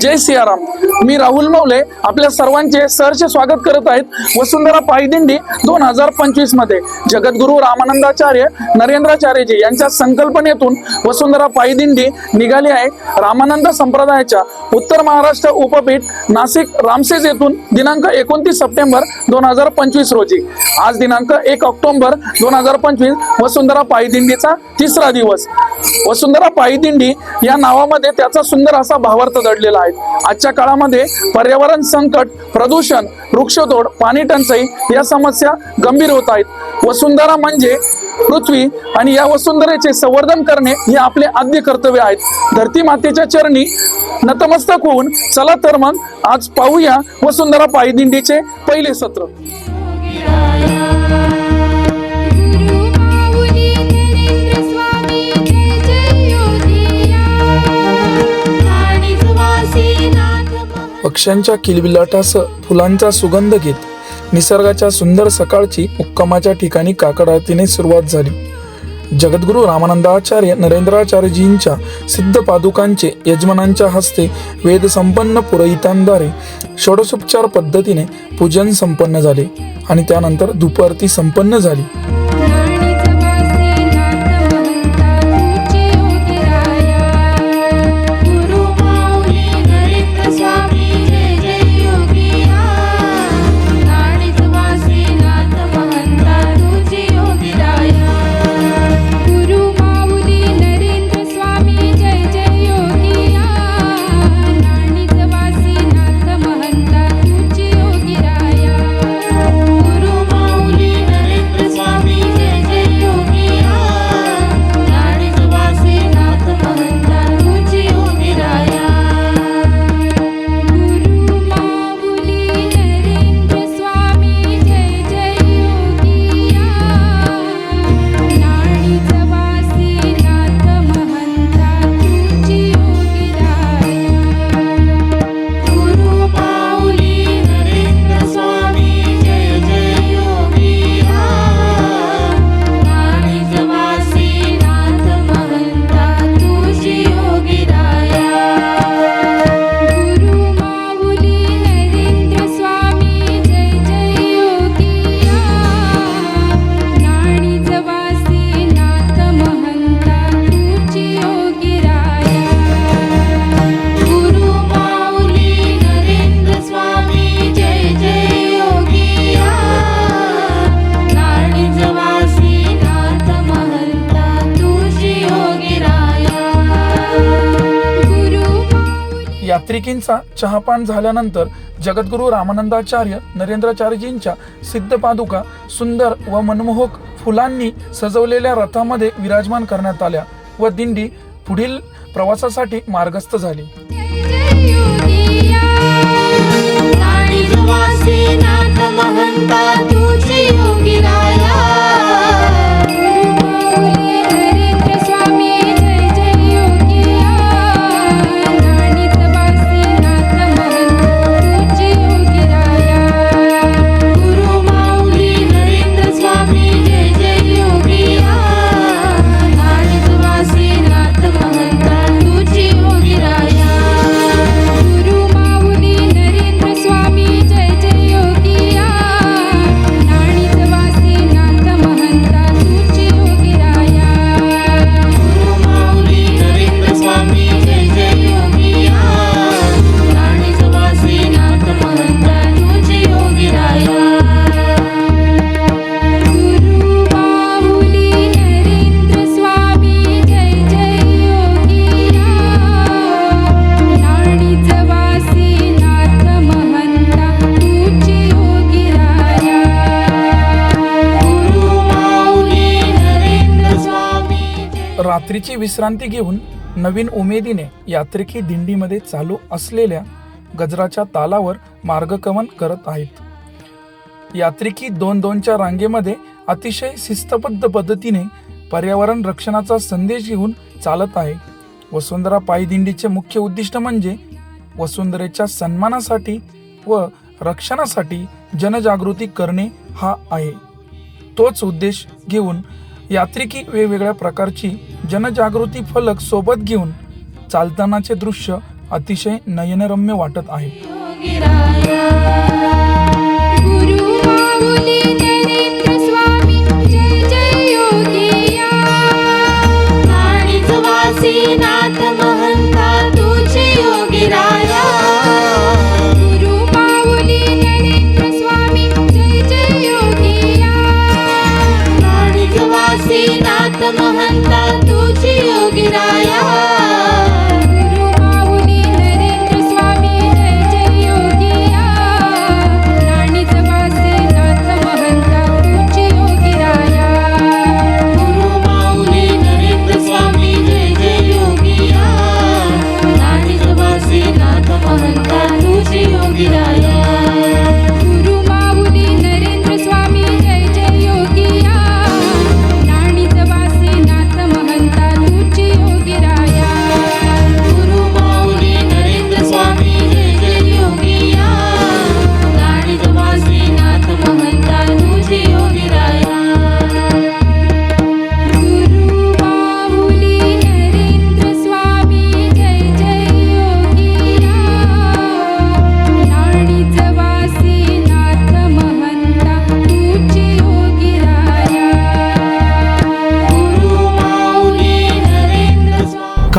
जय सियाराम. मी राहुल नवले आपल्या सर्वांचे सरचे स्वागत करत आहेत वसुंधरा पायदिंडी दोन हजार पंचवीसमध्ये. जगद्गुरु रामानंदाचार्य नरेंद्राचार्यजी यांच्या संकल्पनेतून वसुंधरा पायदिंडी निघाली आहे. रामानंद संप्रदायाच्या उत्तर महाराष्ट्र उपपीठ नाशिक रामसेज येथून दिनांक एकोणतीस सप्टेंबर दोन हजार पंचवीस रोजी. आज दिनांक एक ऑक्टोबर दोन हजार पंचवीस वसुंधरा पायदिंडीचा तिसरा दिवस. वसुंधरा पायदिंडी या नावामध्ये त्याचा सुंदर असा भावार्थ दडलेला आहे. आजच्या काळामध्ये पर्यावरण संकट प्रदूषण वृक्षतोड पाणी टंचाई या समस्या गंभीर होत आहेत. वसुंधरा म्हणजे पृथ्वी आणि या वसुंधरेचे संवर्धन करणे हे आपले आद्य कर्तव्य आहेत. धरती मातेच्या चरणी नतमस्तक होऊन चला तर मग आज पाहूया वसुंधरा पायदिंडीचे पहिले सत्र. पक्ष्यांच्या किलबिलाटासह फुलांचा सुगंध घेत निसर्गाच्या सुंदर सकाळची मुक्कामाच्या ठिकाणी काकड आरतीने सुरुवात झाली. जगद्गुरू रामानंदाचार्य नरेंद्राचार्यजींच्या सिद्ध पादुकांचे यजमानांच्या हस्ते वेदसंपन्न पुरोहितांद्वारे षोडशोपचार पद्धतीने पूजन संपन्न झाले आणि त्यानंतर दुपारती संपन्न झाली. माऊली चहापान झाल्यानंतर जगद्गुरू रामानंदाचार्य नरेंद्राचार्यजींच्या सिद्ध पादुका सुंदर व मनमोहक फुलांनी सजवलेल्या रथामध्ये विराजमान करण्यात आल्या व दिंडी पुढील प्रवासासाठी मार्गस्थ झाली. तुझी रात्रीची विश्रांती घेऊन नवीन उमेदीने यात्रिकी दिंडीमध्ये चालू असलेल्या गजराच्या तालावर मार्गक्रमण करत आहेत. यात्रिकी दोन दोनच्या रांगेमध्ये अतिशय शिस्तबद्ध पद्धतीने पर्यावरण रक्षणाचा संदेश घेऊन चालत आहे. वसुंधरा पायदिंडीचे मुख्य उद्दिष्ट म्हणजे वसुंधरेच्या सन्मानासाठी व रक्षणासाठी जनजागृती करणे हा आहे. तोच उद्देश घेऊन यात्रिकी वेगवेगळ्या प्रकारची जनजागृती फलक सोबत घेऊन चालतानाचे दृश्य अतिशय नयनरम्य वाटत आहे see now.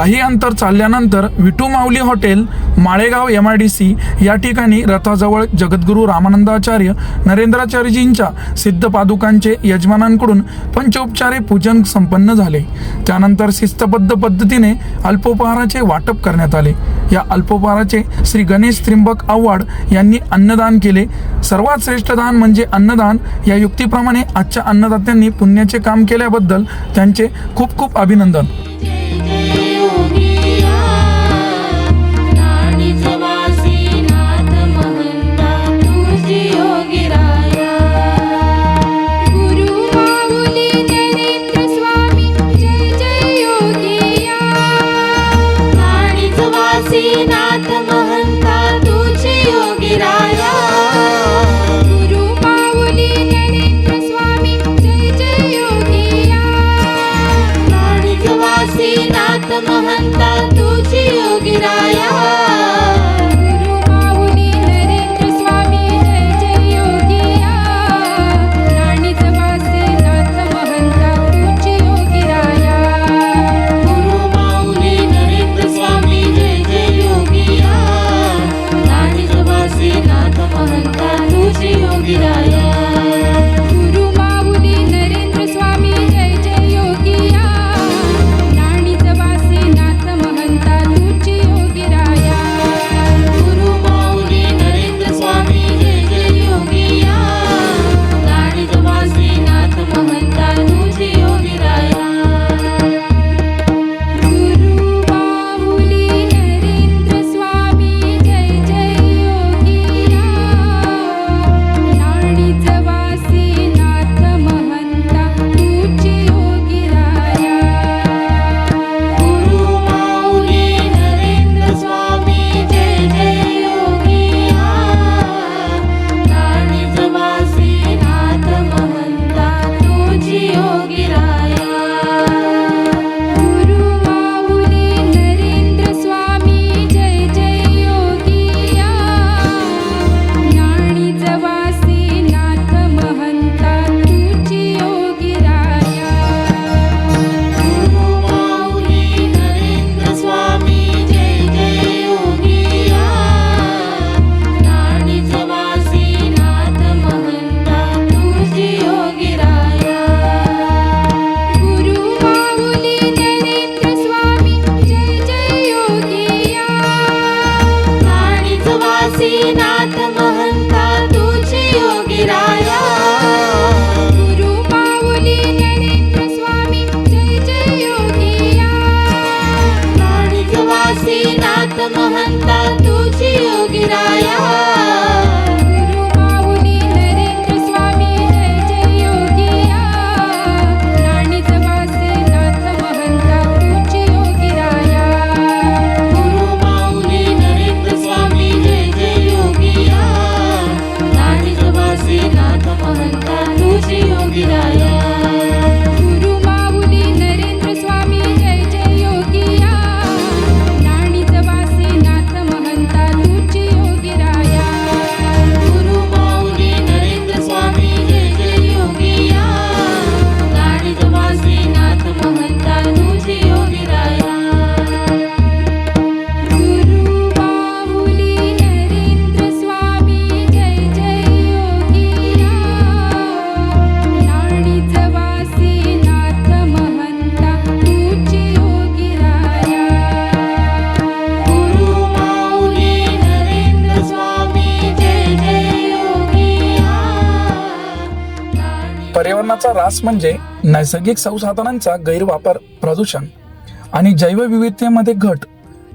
काही अंतर चालल्यानंतर Vithu Mauli hotel Malegaon M I D C या ठिकाणी रथाजवळ जगद्गुरू रामानंदाचार्य नरेंद्राचार्यजींच्या सिद्धपादुकांचे यजमानांकडून पंचोपचारे पूजन संपन्न झाले. त्यानंतर शिस्तबद्ध पद्धतीने अल्पोपहाराचे वाटप करण्यात आले. या अल्पोपहाराचे श्री गणेश त्रिंबक आव्हाड यांनी अन्नदान केले. सर्वात श्रेष्ठ दान म्हणजे अन्नदान. या युक्तीप्रमाणे आजच्या अन्नदात्यांनी पुण्याचे काम केल्याबद्दल त्यांचे खूप खूप अभिनंदन. महंता तुझी योगिराया पर्यावरणाचा ऱ्हास म्हणजे नैसर्गिक संसाधनांचा गैरवापर प्रदूषण आणि जैवविविधतेमध्ये घट.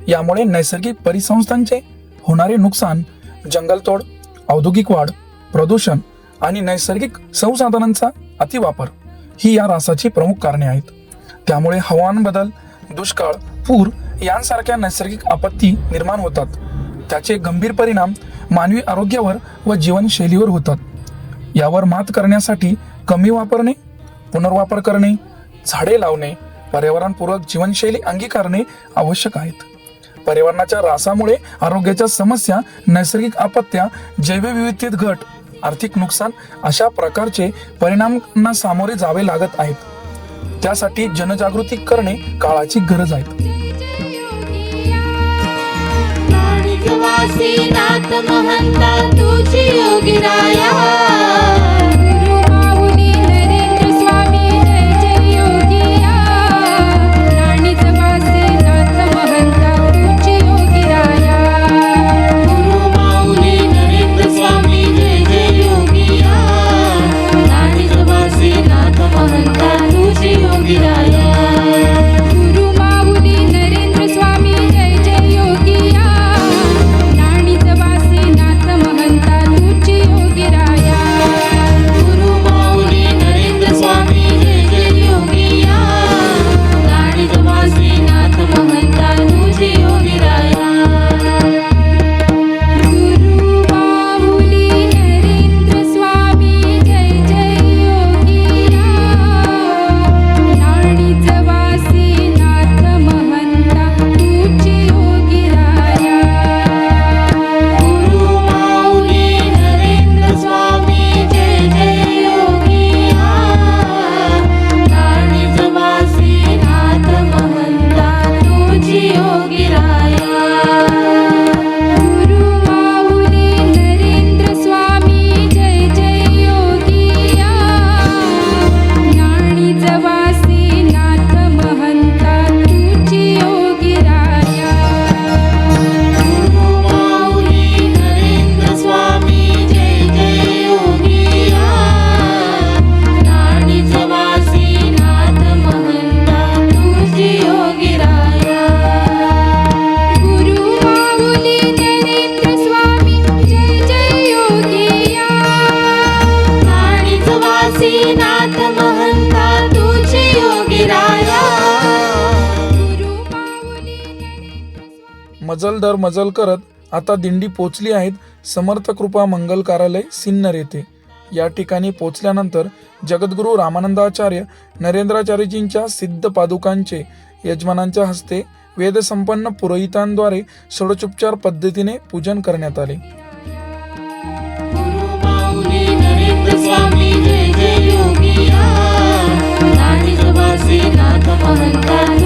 यामुळे नैसर्गिक परिसंस्थांचे होणारे नुकसान जंगलतोड औद्योगिक वाढ प्रदूषण आणि नैसर्गिक संसाधनांचा अतिवापर ही या रासाची प्रमुख कारणे आहेत. त्यामुळे हवामान बदल दुष्काळ पूर यांसारख्या नैसर्गिक आपत्ती निर्माण होतात. त्याचे गंभीर परिणाम मानवी आरोग्यावर व जीवनशैलीवर होतात. यावर मात करण्यासाठी कमी वापरणे पुनर्वापर करणे झाडे लावणे पर्यावरणपूरक जीवनशैली अंगीकारणे आवश्यक आहेत. पर्यावरणाच्या रासामुळे आरोग्याच्या समस्या नैसर्गिक आपत्त्या जैवविविधतेत घट आर्थिक नुकसान अशा प्रकारचे परिणामांना सामोरे जावे लागत आहेत. त्यासाठी जनजागृती करणे काळाची गरज आहे. तुझी योगी राया. मजल दर मजल करत आता दिंडी पोचली आहेत समर्थ कृपा मंगल कार्यालय सिन्नर येथे. या ठिकाणी पोचल्यानंतर जगद्गुरू रामानंदाचार्य नरेंद्राचार्यजींच्या सिद्ध पादुकांचे यजमानांच्या हस्ते वेदसंपन्न पुरोहितांद्वारे षोडचोपचार पद्धतीने पूजन करण्यात आले. स्वामी जय जय योगिया. नाथ महंता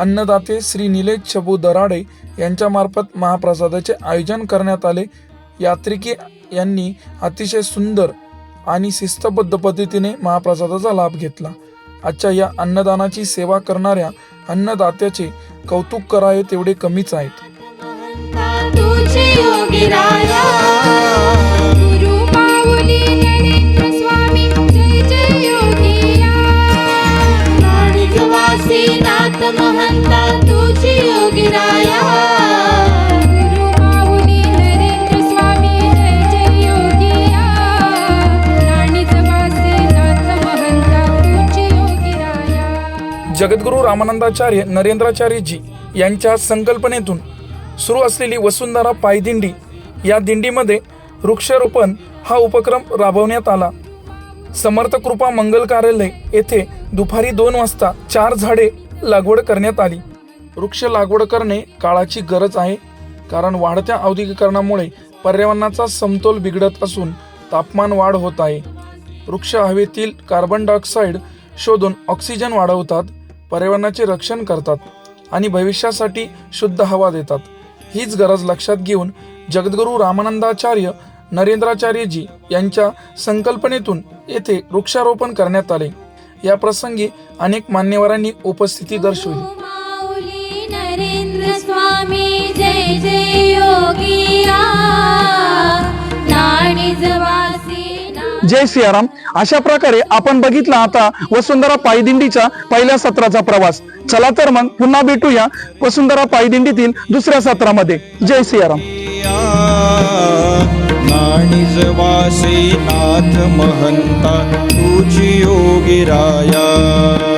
अन्नदाते श्री निलेश छबू दराडे यांच्यामार्फत महाप्रसादाचे आयोजन करण्यात आले. यात्रिकी यांनी अतिशय सुंदर आणि शिस्तबद्ध पद्धतीने महाप्रसादाचा लाभ घेतला. आजच्या या अन्नदानाची सेवा करणाऱ्या अन्नदात्याचे कौतुक करावे तेवढे कमीच आहेत. महंता तुझी योगी राया गुरु माऊली नरेंद्र स्वामी जय जय योगिया राणीच वासे नाथ महंता तुझी योगी राया जगद्गुरू रामानंदाचार्य नरेंद्राचार्यजी यांच्या संकल्पनेतून सुरू असलेली वसुंधरा पायदिंडी या दिंडीमध्ये वृक्षारोपण हा उपक्रम राबवण्यात आला. समर्थ कृपा मंगल कार्यालय येथे दुपारी दोन वाजता चार झाडे लागवड करण्यात आली. वृक्ष लागवड करणे काळाची गरज आहे. कारण वाढत्या औद्योगिकरणामुळे पर्यावरणाचा समतोल बिघडत असून तापमान वाढ होत आहे. वृक्ष हवेतील कार्बन डायऑक्साईड शोधून ऑक्सिजन वाढवतात पर्यावरणाचे रक्षण करतात आणि भविष्यासाठी शुद्ध हवा देतात. हीच गरज लक्षात घेऊन जगद्गुरू रामानंदाचार्य नरेंद्राचार्यजी यांच्या संकल्पनेतून येथे वृक्षारोपण करण्यात आले. या प्रसंगी अनेक मान्यवरांनी उपस्थिती दर्शवली. माऊली नरेंद्र स्वामी जय जय सियाराम. अशा प्रकारे आपण बघितला आता वसुंधरा पायदिंडीच्या पहिल्या सत्राचा प्रवास. चला तर मग पुन्हा भेटूया वसुंधरा पायदिंडीतील दुसऱ्या सत्रामध्ये. जय सियाराम. नाथ महंता तुझी योगी राया.